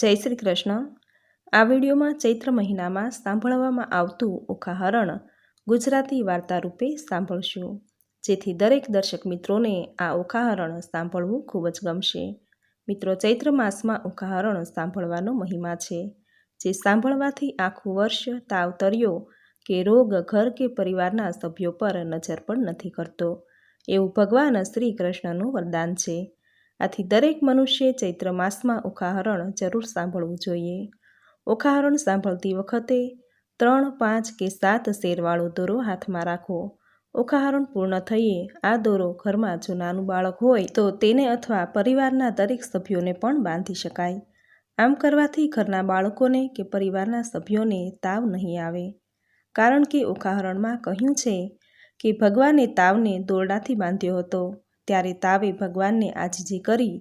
જય શ્રી કૃષ્ણ. આ વિડીયોમાં ચૈત્ર મહિનામાં સાંભળવામાં આવતું ઉખાહરણ ગુજરાતી વાર્તા રૂપે સાંભળશું, જેથી દરેક દર્શક મિત્રોને આ ઉખાહરણ સાંભળવું ખૂબ જ ગમશે. મિત્રો, ચૈત્ર માસમાં ઉખાહરણ સાંભળવાનો મહિમા છે, જે સાંભળવાથી આખું વર્ષ તાવ તર્યો કે રોગ ઘર કે પરિવારના સભ્યો પર નજર પણ નથી કરતો. એવું ભગવાન શ્રી કૃષ્ણનું વરદાન છે. આથી દરેક મનુષ્યે ચૈત્ર માસમાં ઉખાહરણ જરૂર સાંભળવું જોઈએ. ઉખાહરણ સાંભળતી વખતે ત્રણ, પાંચ કે સાત શેરવાળો દોરો હાથમાં રાખો. ઉખાહરણ પૂર્ણ થઈએ, આ દોરો ઘરમાં જો નાનું બાળક હોય તો તેને અથવા પરિવારના દરેક સભ્યોને પણ બાંધી શકાય. આમ કરવાથી ઘરના બાળકોને કે પરિવારના સભ્યોને તાવ નહીં આવે. કારણ કે ઉખાહરણમાં કહ્યું છે કે ભગવાને તાવને દોરડાથી બાંધ્યો હતો. ત્યારે તાવે ભગવાનને આજીજી કરી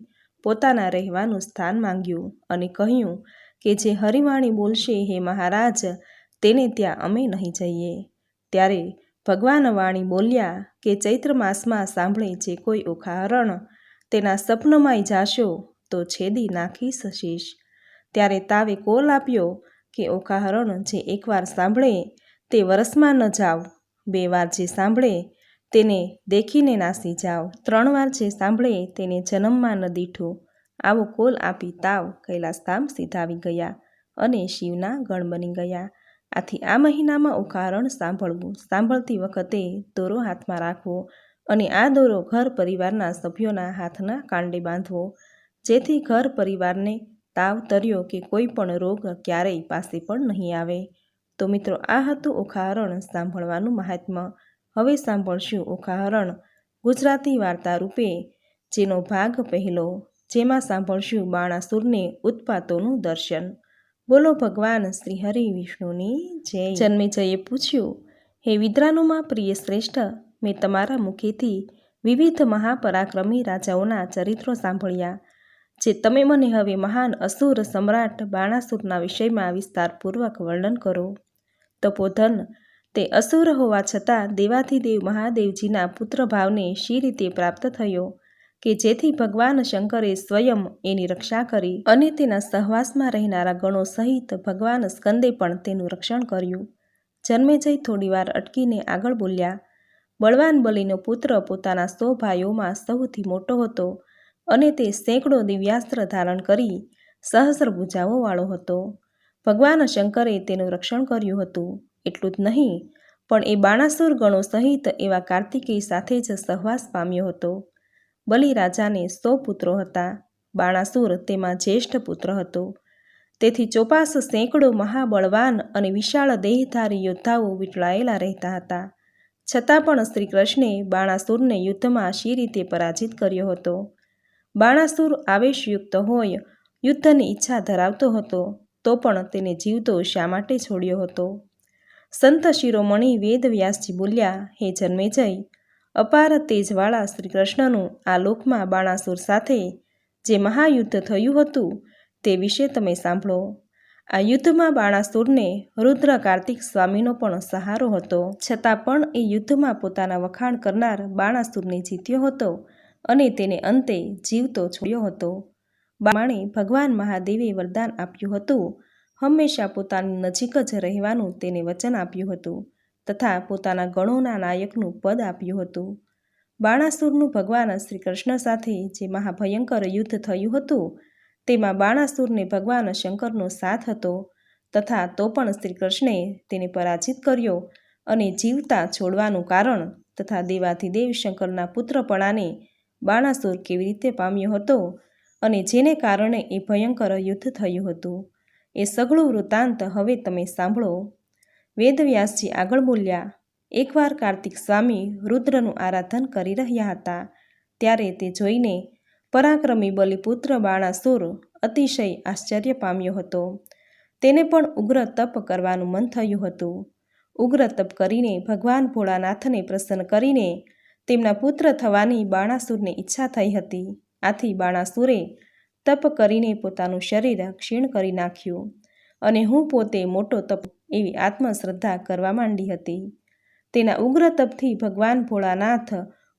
પોતાના રહેવાનું સ્થાન માંગ્યું અને કહ્યું કે જે હરિવાણી બોલશે હે મહારાજ, તેને ત્યાં અમે નહીં જઈએ. ત્યારે ભગવાન વાણી બોલ્યા કે ચૈત્ર માસમાં સાંભળે જે કોઈ ઉખાહરણ તેના સપનમાંય જાશો તો છેદી નાખી શશીશ ત્યારે તાવે કોલ આપ્યો કે ઓખાહરણ જે એકવાર સાંભળે તે વરસમાં ન જાવ, બે વાર જે સાંભળે તેને દેખીને નાસી જાવ ત્રણ વાર જે સાંભળે તેને જન્મમાં ન દીઠો. આવો કોલ આપી તાવ કૈલાસધામ સીધાવી ગયા અને શિવના ગણ બની ગયા. આથી આ મહિનામાં ઉકારણ સાંભળવું. સાંભળતી વખતે દોરો હાથમાં રાખવો અને આ દોરો ઘર પરિવારના સભ્યોના હાથના કાંડે બાંધવો. જેથી ઘર પરિવારને તાવ તર્યો કે કોઈ પણ રોગ ક્યારેય પાસે પણ નહીં આવે. તો મિત્રો, આ હતું ઉખાહરણ સાંભળવાનું મહાત્મ્ય. હવે સાંભળશું ઉખાહરણ ગુજરાતી વાર્તા રૂપે જેનો ભાગ પહેલો, જેમાં સાંભળશું બાણાસુરને ઉત્પાતોનું દર્શન. બોલો ભગવાન શ્રી હરિ વિષ્ણુની જય. જન્મેજયે પૂછ્યું, હે વિદ્રાનુમાં પ્રિય શ્રેષ્ઠ, મેં તમારા મુખેથી વિવિધ મહાપરાક્રમી રાજાઓના ચરિત્રો સાંભળ્યા, જે તમે મને હવે મહાન અસુર સમ્રાટ બાણાસુરના વિષયમાં વિસ્તારપૂર્વક વર્ણન કરો. તપોધન તે અસુર હોવા છતાં દેવાધિદેવ મહાદેવજીના પુત્રભાવને શી રીતે પ્રાપ્ત થયો કે જેથી ભગવાન શંકરે સ્વયં એની રક્ષા કરી અને તેના સહવાસમાં રહેનારા ગણો સહિત ભગવાન સ્કંદે પણ તેનું રક્ષણ કર્યું. જન્મે જઈ થોડીવાર અટકીને આગળ બોલ્યા, બળવાન બલીનો પુત્ર પોતાના સો ભાઈઓમાં સૌથી મોટો હતો અને તે સેંકડો દિવ્યાસ્ત્ર ધારણ કરી સહસ્ર ભૂજાઓવાળો હતો. ભગવાન શંકરે તેનું રક્ષણ કર્યું હતું. એટલું જ નહીં, પણ એ બાણાસુર ગણો સહિત એવા કાર્તિકેય સાથે જ સહવાસ પામ્યો હતો. બલિરાજાને સો પુત્રો હતા, બાણાસુર તેમાં જ્યેષ્ઠ પુત્ર હતો. તેથી ચોપાસ સેંકડો મહાબળવાન અને વિશાળ દેહધારી યોદ્ધાઓ વીંટળાયેલા રહેતા હતા. છતાં પણ શ્રી કૃષ્ણે બાણાસુરને યુદ્ધમાં શી રીતે પરાજિત કર્યો હતો? બાણાસુર આવેશયુક્ત હોય, યુદ્ધની ઈચ્છા ધરાવતો હતો, તો પણ તેને જીવતો શા માટે છોડ્યો હતો? સંત શિરોમણી વેદવ્યાસજી બોલ્યા, હે જન્મેજય, અપાર તેજવાળા શ્રી કૃષ્ણનું આ લોકમાં બાણાસુર સાથે જે મહાયુદ્ધ થયું હતું તે વિશે તમે સાંભળો. આ યુદ્ધમાં બાણાસુરને રુદ્ર કાર્તિક સ્વામીનો પણ સહારો હતો. છતાં પણ એ યુદ્ધમાં પોતાના વખાણ કરનાર બાણાસુરને જીત્યો હતો અને તેને અંતે જીવતો છોડ્યો હતો. બાણે ભગવાન મહાદેવે વરદાન આપ્યું હતું હંમેશા પોતાની નજીક જ રહેવાનું તેને વચન આપ્યું હતું તથા પોતાના ગણોના નાયકનું પદ આપ્યું હતું. બાણાસુરનું ભગવાન શ્રી કૃષ્ણ સાથે જે મહાભયંકર યુદ્ધ થયું હતું, તેમાં બાણાસુરને ભગવાન શંકરનો સાથ હતો તથા તો પણ શ્રી કૃષ્ણે તેને પરાજિત કર્યો અને જીવતા છોડવાનું કારણ તથા દેવાધિદેવ શંકરના પુત્રપણાને બાણાસુર કેવી રીતે પામ્યો હતો અને જેને કારણે એ ભયંકર યુદ્ધ થયું હતું. એ સઘળો વૃત્તાંત હવે તમે સાંભળો. વેદવ્યાસજી આગળ બોલ્યા, એકવાર કાર્તિક સ્વામી રુદ્રનું આરાધન કરી રહ્યા હતા, ત્યારે તે જોઈને પરાક્રમી બલિપુત્ર બાણાસુર અતિશય આશ્ચર્ય પામ્યો હતો. તેને પણ ઉગ્ર તપ કરવાનું મન થયું હતું. ઉગ્ર તપ કરીને ભગવાન ભોળાનાથને પ્રસન્ન કરીને તેમના પુત્ર થવાની બાણાસુરને ઈચ્છા થઈ હતી. આથી બાણાસુરે તપ કરીને પોતાનું શરીર ક્ષીણ કરી નાખ્યું અને હું પોતે મોટો તપ એવી આત્મશ્રદ્ધા કરવા માંડી હતી. તેના ઉગ્ર તપથી ભગવાન ભોળાનાથ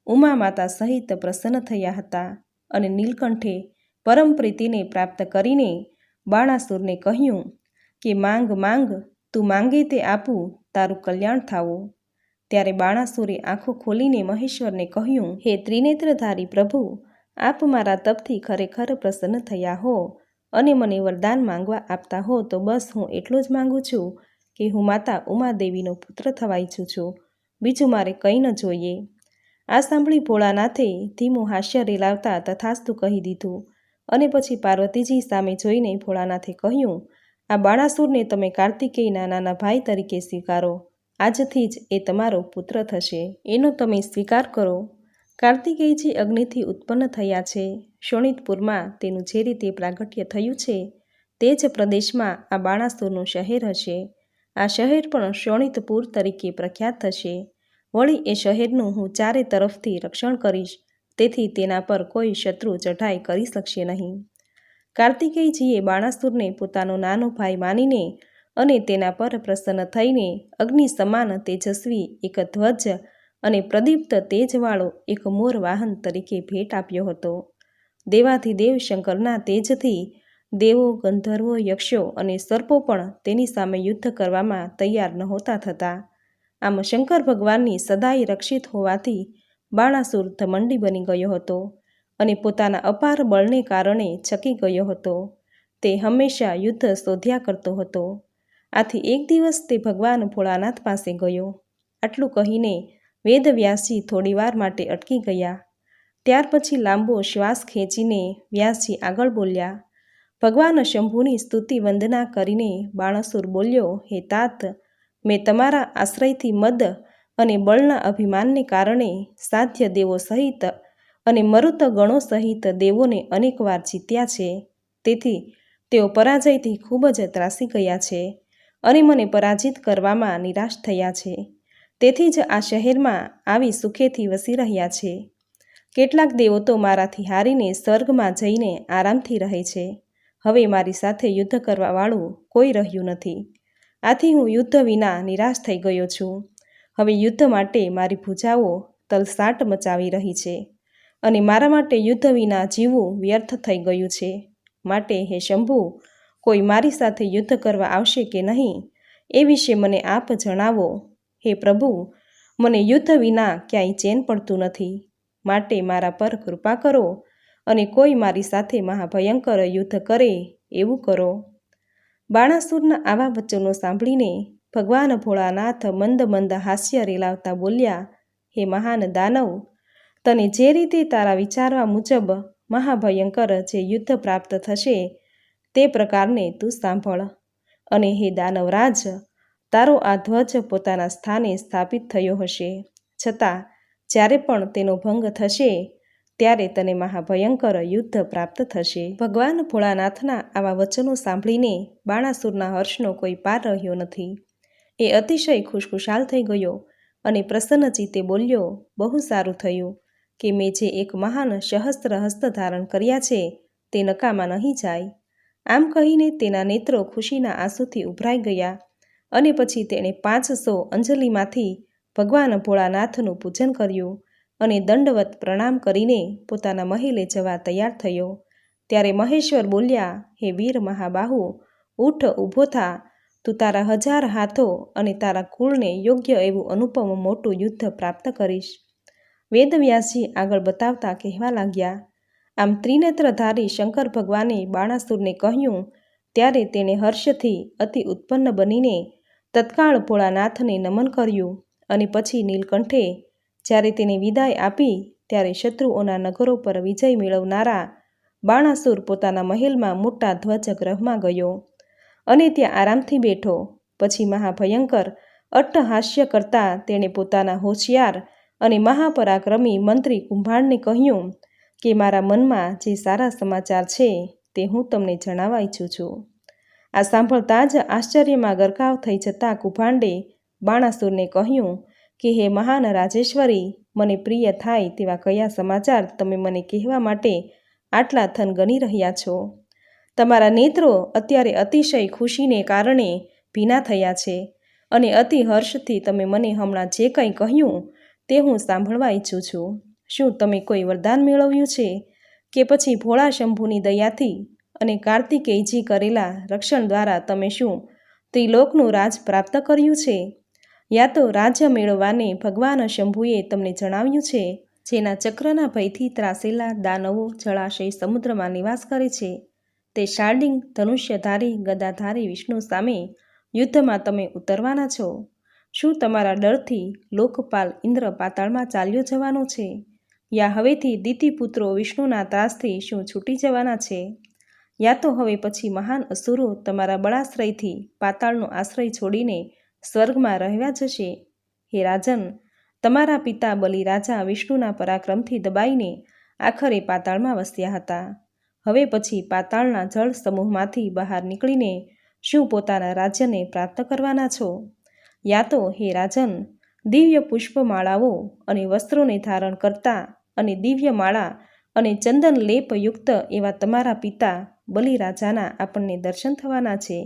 ઉમા માતા સહિત પ્રસન્ન થયા હતા અને નીલકંઠે પરમ પ્રીતિને પ્રાપ્ત કરીને બાણાસુરને કહ્યું કે, માંગ માંગ, તું માંગે તે આપું, તારું કલ્યાણ થાવો ત્યારે બાણાસુરે આંખો ખોલીને મહેશ્વરને કહ્યું, હે ત્રિનેત્રધારી પ્રભુ આપ મારા તપથી ખરેખર પ્રસન્ન થયા હો અને મને વરદાન માંગવા આપતા હો તો બસ હું એટલું જ માંગુ છું કે હું માતા ઉમાદેવીનો પુત્ર થવા ઈચ્છું છું. બીજું મારે કંઈ ન જોઈએ. આ સાંભળી ભોળાનાથે ધીમું હાસ્ય રેલાવતા તથાસ્તુ કહી દીધું અને પછી પાર્વતીજી સામે જોઈને ભોળાનાથે કહ્યું, આ બાણાસુરને તમે કાર્તિકેયના નાના ભાઈ તરીકે સ્વીકારો. આજથી જ એ તમારો પુત્ર થશે. એનો તમે સ્વીકાર કરો. કાર્તિકેયજી અગ્નિથી ઉત્પન્ન થયા છે. શોણિતપુરમાં તેનું જે રીતે પ્રાગટ્ય થયું છે, તે જ પ્રદેશમાં આ બાણાસુરનું શહેર હશે. આ શહેર પણ શોણિતપુર તરીકે પ્રખ્યાત થશે. વળી એ શહેરનું હું ચારે તરફથી રક્ષણ કરીશ, તેથી તેના પર કોઈ શત્રુ ચઢાઈ કરી શકશે નહીં. કાર્તિકેયજીએ બાણાસુરને પોતાનો નાનો ભાઈ માનીને અને તેના પર પ્રસન્ન થઈને અગ્નિ સમાન તેજસ્વી એક ધ્વજ અને પ્રદીપ્ત તેજવાળો એક મોર વાહન તરીકે ભેટ આપ્યો હતો. દેવાધિદેવ શંકરના તેજથી દેવો, ગંધર્વો, યક્ષો અને સર્પો પણ તેની સામે યુદ્ધ કરવામાં તૈયાર નહોતા થતા. આમ શંકર ભગવાનની સદાય રક્ષિત હોવાથી બાણાસુર ધમંડી બની ગયો હતો અને પોતાના અપાર બળને કારણે છકી ગયો હતો. તે હંમેશા યુદ્ધ શોધ્યા કરતો હતો. આથી એક દિવસ તે ભગવાન ભોળાનાથ પાસે ગયો. આટલું કહીને વેદવ્યાસજી થોડીવાર માટે અટકી ગયા. ત્યાર પછી લાંબો શ્વાસ ખેંચીને વ્યાસજી આગળ બોલ્યા, ભગવાન શંભુની સ્તુતિ વંદના કરીને બાણસુર બોલ્યો, હે તાત, મેં તમારા આશ્રયથી મદ અને બળના અભિમાનને કારણે સાધ્ય દેવો સહિત અને મરુત ગણો સહિત દેવોને અનેકવાર જીત્યા છે. તેથી તેઓ પરાજયથી ખૂબ જ ત્રાસી ગયા છે અને મને પરાજિત કરવામાં નિરાશ થયા છે. તેથી જ આ શહેરમાં આવી સુખેથી વસી રહ્યા છે. કેટલાક દેવો તો મારાથી હારીને સ્વર્ગમાં જઈને આરામથી રહે છે. હવે મારી સાથે યુદ્ધ કરવાવાળું કોઈ રહ્યું નથી. આથી હું યુદ્ધ વિના નિરાશ થઈ ગયો છું. હવે યુદ્ધ માટે મારી ભૂજાઓ તલસાટ મચાવી રહી છે અને મારા માટે યુદ્ધ વિના જીવવું વ્યર્થ થઈ ગયું છે. માટે હે શંભુ, કોઈ મારી સાથે યુદ્ધ કરવા આવશે કે નહીં એ વિશે મને આપ જણાવો. હે પ્રભુ, મને યુદ્ધ વિના ક્યાંય ચેન પડતું નથી. માટે મારા પર કૃપા કરો અને કોઈ મારી સાથે મહાભયંકર યુદ્ધ કરે એવું કરો. બાણાસુરના આવા વચનો સાંભળીને ભગવાન ભોળાનાથ મંદ મંદ હાસ્ય રેલાવતા બોલ્યા, હે મહાન દાનવ, તને જે રીતે તારા વિચારવા મુજબ મહાભયંકર જે યુદ્ધ પ્રાપ્ત થશે, તે પ્રકારને તું સાંભળ. અને હે દાનવરાજ તારો આ ધ્વજ પોતાના સ્થાને સ્થાપિત થયો હશે. છતાં, જ્યારે પણ તેનો ભંગ થશે, ત્યારે તને મહાભયંકર યુદ્ધ પ્રાપ્ત થશે. ભગવાન ભોળાનાથના આવા વચનો સાંભળીને બાણાસુરના હર્ષનો કોઈ પાર રહ્યો નથી. એ અતિશય ખુશખુશાલ થઈ ગયો અને પ્રસન્નજીતે બોલ્યો, બહુ સારું થયું કે મેં જે એક મહાન સહસ્ત્ર હસ્ત ધારણ કર્યા છે, તે નકામાં નહીં જાય. આમ કહીને તેના નેત્રો ખુશીના આંસુથી ઉભરાઈ ગયા અને પછી તેણે પાંચસો અંજલિમાંથી ભગવાન ભોળાનાથનું પૂજન કર્યું અને દંડવત પ્રણામ કરીને પોતાના મહેલે જવા તૈયાર થયો. ત્યારે મહેશ્વર બોલ્યા, હે વીર મહાબાહુ, ઉઠ, ઊભો થા. તું તારા હજાર હાથો અને તારા કુળને યોગ્ય એવું અનુપમ મોટું યુદ્ધ પ્રાપ્ત કરીશ. વેદવ્યાસજી આગળ બતાવતા કહેવા લાગ્યા. આમ ત્રિનેત્રધારી શંકર ભગવાને બાણાસુરને કહ્યું, ત્યારે તેણે હર્ષથી અતિ ઉત્પન્ન બનીને તત્કાળ ભોળાનાથને નમન કર્યું અને પછી નીલકંઠે જ્યારે તેને વિદાય આપી ત્યારે શત્રુઓના નગરો પર વિજય મેળવનારા બાણાસુર પોતાના મહેલમાં મોટા ધ્વજગ્રહમાં ગયો અને ત્યાં આરામથી બેઠો. પછી મહાભયંકર અટ્ટહાસ્ય કરતા તેણે પોતાના હોશિયાર અને મહાપરાક્રમી મંત્રી કુંભારને કહ્યું કે, મારા મનમાં જે સારા સમાચાર છે તે હું તમને જણાવવા ઈચ્છું છું. આ સાંભળતા જ આશ્ચર્યમાં ગરકાવ થઈ જતા કુભાંડે બાણાસુરને કહ્યું કે, હે મહાન રાજેશ્વરી, મને પ્રિય થાય તેવા કયા સમાચાર તમે મને કહેવા માટે આટલા થન ગણી રહ્યા છો? તમારા નેત્રો અત્યારે અતિશય ખુશીને કારણે ભીના થયા છે અને અતિ હર્ષથી તમે મને હમણાં જે કંઈ કહ્યું તે હું સાંભળવા ઈચ્છું છું. શું તમે કોઈ વરદાન મેળવ્યું છે? કે પછી ભોળા શંભુની દયાથી અને કાર્તિકેયજી કરેલા રક્ષણ દ્વારા તમે શું ત્રિલોકનું રાજ પ્રાપ્ત કર્યું છે? યા તો રાજ્ય મેળવવાને ભગવાન શંભુએ તમને જણાવ્યું છે, જેના ચક્રના ભયથી ત્રાસેલા દાનવો જળાશય સમુદ્રમાં નિવાસ કરે છે. તે શાર્ડિંગ ધનુષ્યધારી, ગદાધારી, વિષ્ણુ સામે યુદ્ધમાં તમે ઉતરવાના છો. શું તમારા ડરથી લોકપાલ ઇન્દ્ર પાતાળમાં ચાલ્યો જવાનો છે? યા હવેથી દીતિપુત્રો વિષ્ણુના ત્રાસથી શું છૂટી જવાના છે? યા તો હવે પછી મહાન અસુરો તમારા બળાશ્રયથી પાતાળનો આશ્રય છોડીને સ્વર્ગમાં રહેવા જશે. હે રાજન, તમારા પિતા બલિ રાજા વિષ્ણુના પરાક્રમથી દબાઈને આખરે પાતાળમાં વસ્યા હતા. હવે પછી પાતાળના જળ સમૂહમાંથી બહાર નીકળીને શું પોતાના રાજ્યને પ્રાપ્ત કરવાના છો? યા તો હે રાજન, દિવ્ય પુષ્પમાળાઓ અને વસ્ત્રોને ધારણ કરતા અને દિવ્ય માળા અને ચંદન લેપયુક્ત એવા તમારા પિતા બલિરાજાના આપણને દર્શન થવાના છે.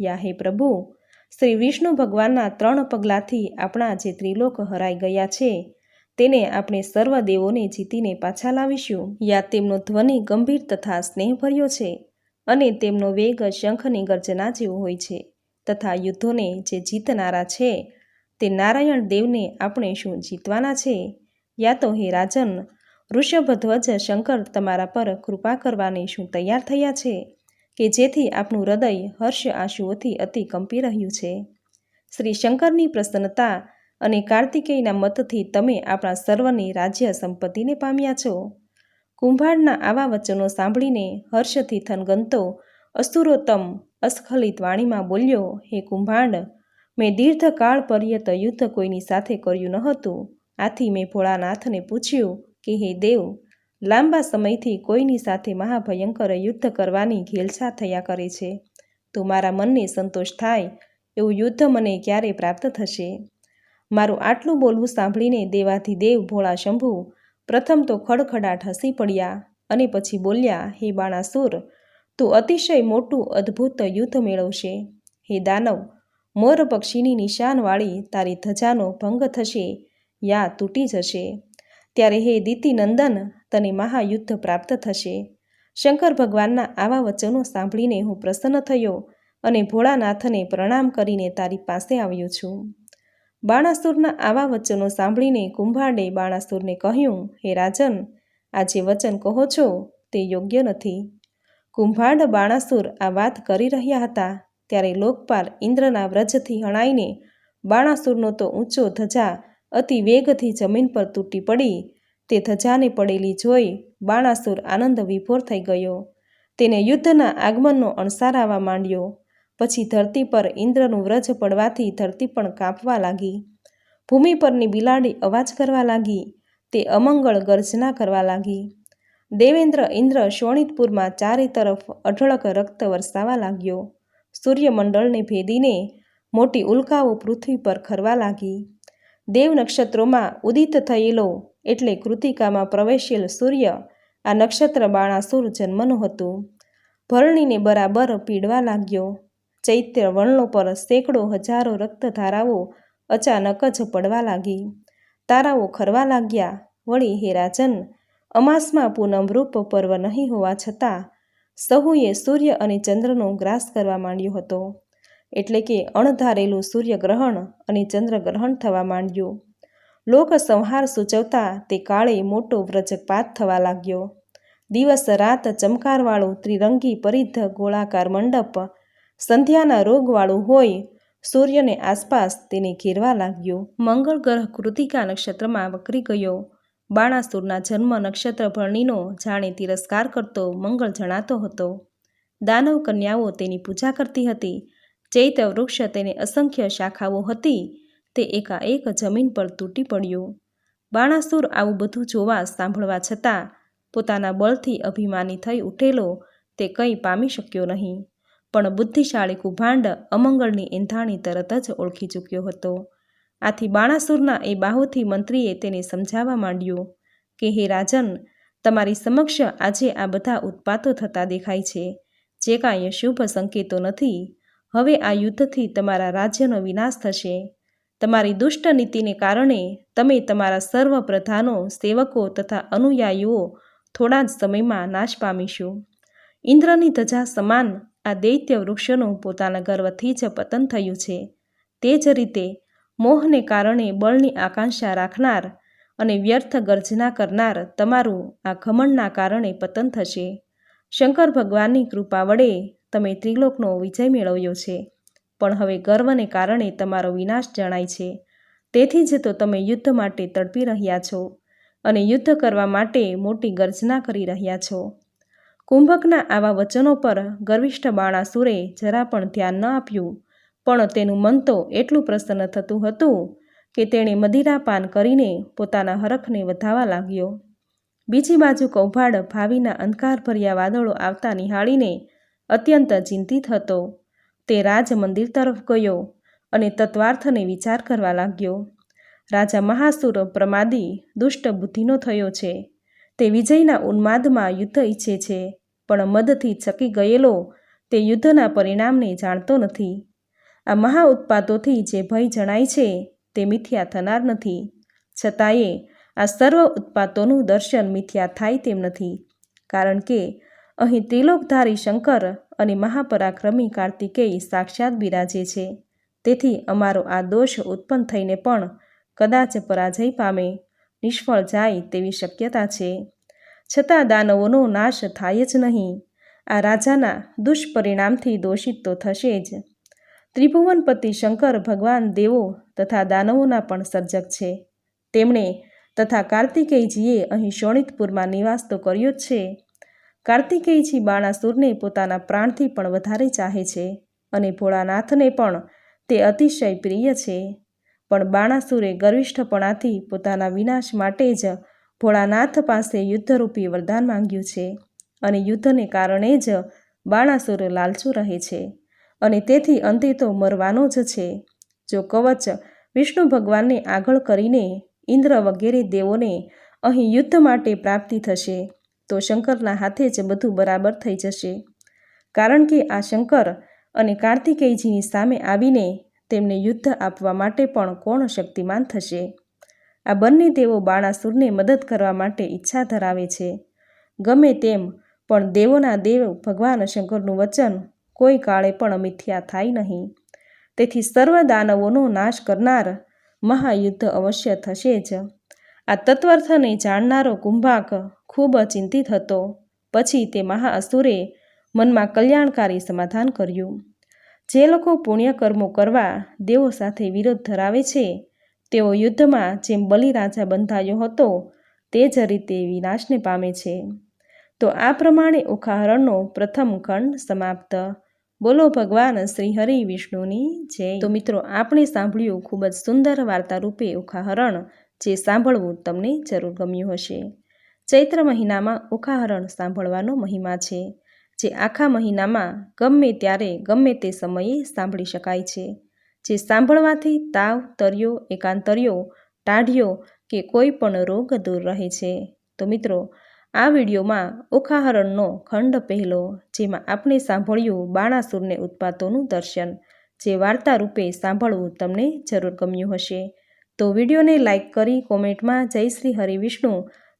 યા હે પ્રભુ, શ્રી વિષ્ણુ ભગવાનના ત્રણ પગલાંથી આપણા જે ત્રિલોક હરાઈ ગયા છે, તેને આપણે સર્વ દેવોને જીતીને પાછા લાવીશું. યા તેમનો ધ્વનિ ગંભીર તથા સ્નેહભર્યો છે અને તેમનો વેગ શંખની ગર્જના જેવો હોય છે તથા યુદ્ધોને જે જીતનારા છે, તે નારાયણ દેવને આપણે શું જીતવાના છે? યા તો હે રાજન વૃષભધ્વજ શંકર તમારા પર કૃપા કરવાને શું તૈયાર થયા છે? કે જેથી આપણું હૃદય હર્ષ આંસુઓથી અતિ કંપી રહ્યું છે? શ્રી શંકરની પ્રસન્નતા અને કાર્તિકેયના મતથી તમે આપણા સર્વની રાજ્ય સંપત્તિને પામ્યા છો. કુંભારના આવા વચનો સાંભળીને હર્ષથી થનગંતો અસુરોત્તમ અસ્ખલિત વાણીમાં બોલ્યો, હે કુંભાંડ, મેં દીર્ઘકાળ પર્યત યુદ્ધ કોઈની સાથે કર્યું ન હતું. આથી મેં ભોળાનાથને પૂછ્યું કે હે દેવ, લાંબા સમયથી કોઈની સાથે મહાભયંકર યુદ્ધ કરવાની ઘેલછા થયા કરે છે. તો મારા મનને સંતોષ થાય, એવું યુદ્ધ મને ક્યારે પ્રાપ્ત થશે? મારું આટલું બોલવું સાંભળીને દેવાધિદેવ ભોળા શંભુ પ્રથમ તો ખડખડાટ હસી પડ્યા અને પછી બોલ્યા, હે બાણાસુર, તું અતિશય મોટું અદ્ભુત યુદ્ધ મેળવશે. હે દાનવ, મોર પક્ષીની નિશાનવાળી તારી ધજાનો ભંગ થશે, યા તૂટી જશે. ત્યારે હે દીતિનંદન, તને મહાયુદ્ધ પ્રાપ્ત થશે. શંકર ભગવાનના આવા વચનો સાંભળીને હું પ્રસન્ન થયો અને ભોળાનાથને પ્રણામ કરીને તારી પાસે આવ્યો છું. બાણાસુરના આવા વચનો સાંભળીને કુંભાડે બાણાસુરને કહ્યું, હે રાજન, આ જે વચન કહો છો તે યોગ્ય નથી. કુંભાડ બાણાસુર આ વાત કરી રહ્યા હતા ત્યારે લોકપાલ ઇન્દ્રના વ્રજથી હણાઈને બાણાસુરનો તો ઊંચો ધજા અતિ વેગથી જમીન પર તૂટી પડી. તે ધજાને પડેલી જોઈ બાણાસુર આનંદ વિભોર થઈ ગયો. તેને યુદ્ધના આગમનનો અણસાર આવવા માંડ્યો. પછી ધરતી પર ઇન્દ્રનું વ્રજ પડવાથી ધરતી પણ કાંપવા લાગી. ભૂમિ પરની બિલાડી અવાજ કરવા લાગી. તે અમંગળ ગર્જના કરવા લાગી. દેવેન્દ્ર ઇન્દ્ર શોણિતપુરમાં ચારે તરફ અઢળક રક્ત વરસાવા લાગ્યો. સૂર્યમંડળને ભેદીને મોટી ઉલ્કાઓ પૃથ્વી પર ખરવા લાગી. દેવ નક્ષત્રોમાં ઉદિત થયેલો એટલે કૃતિકામાં પ્રવેશેલ સૂર્ય, આ નક્ષત્ર બાણાસુર જન્મનું હતું. ભરણીને બરાબર પીડવા લાગ્યો. ચૈત્ય વર્ણો પર સેંકડો હજારો રક્તધારાઓ અચાનક જ પડવા લાગી. તારાઓ ખરવા લાગ્યા. વળી હે રાજન, અમાસમાં પૂનમરૂપ પર્વ નહીં હોવા છતાં, સહુએ સૂર્ય અને ચંદ્રનો ગ્રાસ કરવા માંડ્યો હતો. એટલે કે અણધારેલું સૂર્યગ્રહણ અને ચંદ્રગ્રહણ થવા માંડ્યું. લોક સંહાર સૂચવતા તે કાળે મોટો વ્રજપાત થવા લાગ્યો. દિવસ રાત ચમકારવાળું ત્રિરંગી પરિધ ગોળાકાર મંડપ, સંધ્યાના રોગવાળું હોય, સૂર્યને આસપાસ તેને ઘેરવા લાગ્યો. મંગળ ગ્રહ કૃતિકા નક્ષત્રમાં વકરી ગયો. બાણાસુરના જન્મ નક્ષત્ર ભરણીનો જાણે તિરસ્કાર કરતો મંગળ જણાતો હતો. દાનવ કન્યાઓ તેની પૂજા કરતી હતી. ચૈત્ય વૃક્ષ તેને અસંખ્ય શાખાઓ હતી. તે એકાએક જમીન પર તૂટી પડ્યું. બાણાસુર આવું બધું જોવા સાંભળવા છતાં પોતાના બળથી અભિમાની થઈ ઉઠેલો તે કંઈ પામી શક્યો નહીં. પણ બુદ્ધિશાળી કુભાંડ અમંગળની એંધાણી તરત જ ઓળખી ચૂક્યો હતો. આથી બાણાસુરના એ બાહુથી મંત્રીએ તેને સમજાવવા માંડ્યો કે, હે રાજન, તમારી સમક્ષ આજે આ બધા ઉત્પાતો થતા દેખાય છે. જે કાંઈ શુભ સંકેતો નથી હવે આ યુદ્ધથી તમારા રાજ્યનો વિનાશ થશે. તમારી દુષ્ટ નીતિને કારણે તમે તમારા સર્વ પ્રધાનો, સેવકો તથા અનુયાયીઓ થોડા જ સમયમાં નાશ પામીશું. ઇન્દ્રની ધજા સમાન આ દૈત્ય વૃક્ષનું પોતાના ગર્વથી જ પતન થયું છે. તે જ રીતે મોહને કારણે બળની આકાંક્ષા રાખનાર અને વ્યર્થ ગર્જના કરનાર તમારું આ ઘમંડના કારણે પતન થશે. શંકર ભગવાનની કૃપા વડે તમે ત્રિલોકનો વિજય મેળવ્યો છે. પણ હવે ગર્વને કારણે તમારો વિનાશ જણાય છે. તેથી જ તો તમે યુદ્ધ માટે તડપી રહ્યા છો અને યુદ્ધ કરવા માટે મોટી ગર્જના કરી રહ્યા છો. કુંભકના આવા વચનો પર ગર્વિષ્ઠ બાણાસુરે જરા પણ ધ્યાન ન આપ્યું. પણ તેનું મન તો એટલું પ્રસન્ન થતું હતું કે તેણે મદિરાપાન કરીને પોતાના હરખને વધાવા લાગ્યો. બીજી બાજુ કૌભાડ ભાવિના અંધકારભર્યા વાદળો આવતા નિહાળીને અત્યંત ચિંતિત હતો. તે રાજ મંદિર તરફ ગયો અને તત્વાર્થને વિચાર કરવા લાગ્યો. રાજા મહાસુર પ્રમાદી દુષ્ટ બુદ્ધિનો થયો છે. તે વિજયના ઉન્માદમાં યુદ્ધ ઈચ્છે છે, પણ મદથી ચકી ગયેલો તે યુદ્ધના પરિણામને જાણતો નથી. આ મહા ઉત્પાતોથી જે ભય જણાય છે, તે મિથ્યા થનાર નથી. છતાંય આ સર્વ ઉત્પાતોનું દર્શન મિથ્યા થાય તેમ નથી, કારણ કે અહીં ત્રિલોકધારી શંકર અને મહાપરાક્રમી કાર્તિકેય સાક્ષાત બિરાજે છે. તેથી અમારો આ દોષ ઉત્પન્ન થઈને પણ કદાચ પરાજય પામે, નિષ્ફળ જાય તેવી શક્યતા છે. છતાં દાનવોનો નાશ થાય જ નહીં. આ રાજાના દુષ્પરિણામથી દોષિત તો થશે જ. ત્રિભુવનપતિ શંકર ભગવાન દેવો તથા દાનવોના પણ સર્જક છે. તેમણે તથા કાર્તિકેયજીએ અહીં શોણિતપુરમાં નિવાસ તો કર્યો જ છે. કાર્તિકેયજી બાણાસુરને પોતાના પ્રાણથી પણ વધારે ચાહે છે અને ભોળાનાથને પણ તે અતિશય પ્રિય છે. પણ બાણાસુરે ગર્વિષ્ઠપણાથી પોતાના વિનાશ માટે જ ભોળાનાથ પાસે યુદ્ધરૂપી વરદાન માંગ્યું છે અને યુદ્ધને કારણે જ બાણાસુર લાલચુ રહે છે અને તેથી અંતે તો મરવાનો જ છે. જો કવચ વિષ્ણુ ભગવાનને આગળ કરીને ઇન્દ્ર વગેરે દેવોને અહીં યુદ્ધ માટે પ્રાપ્તિ થશે તો શંકરના હાથે જ બધું બરાબર થઈ જશે. કારણ કે આ શંકર અને કાર્તિકેયજીની સામે આવીને તેમને યુદ્ધ આપવા માટે પણ કોણ શક્તિમાન થશે? આ બંને દેવો બાણાસુરને મદદ કરવા માટે ઈચ્છા ધરાવે છે. ગમે તેમ, પણ દેવોના દેવ ભગવાન શંકરનું વચન કોઈ કાળે પણ મિથ્યા થાય નહીં. તેથી સર્વ દાનવોનો નાશ કરનાર મહાયુદ્ધ અવશ્ય થશે જ. આ તત્વર્થને જાણનારો કુંભાક ખૂબ ચિંતિત હતો. પછી તે મહાઅસુરે મનમાં કલ્યાણકારી સમાધાન કર્યું. જે લોકો પુણ્યકર્મો કરવા દેવો સાથે વિરોધ ધરાવે છે, તેઓ યુદ્ધમાં જેમ બલિરાજા બંધાયો હતો, તે જ રીતે વિનાશને પામે છે. તો આ પ્રમાણે ઉખાહરણનો પ્રથમ ખંડ સમાપ્ત. બોલો ભગવાન શ્રી હરિ વિષ્ણુની જય. તો મિત્રો, આપણે સાંભળ્યું ખૂબ જ સુંદર વાર્તા રૂપે ઉખાહરણ, જે સાંભળવું તમને જરૂર ગમ્યું હશે. ચૈત્ર મહિનામાં ઉખાહરણ સાંભળવાનો મહિમા છે, જે આખા મહિનામાં ગમે ત્યારે ગમે તે સમયે સાંભળી શકાય છે. જે સાંભળવાથી તાવ, તર્યો, એકાંતરિયો, ટાઢ્યો કે કોઈ પણ રોગ દૂર રહે છે. તો મિત્રો, આ વિડીયોમાં ઉખાહરણનો ખંડ પહેલો, જેમાં આપણે સાંભળ્યું બાણાસુરને ઉત્પાતોનું દર્શન, જે વાર્તા રૂપે સાંભળવું તમને જરૂર ગમ્યું હશે. તો વિડીયોને લાઇક કરી કોમેન્ટમાં જય શ્રી હરિવિષ્ણુ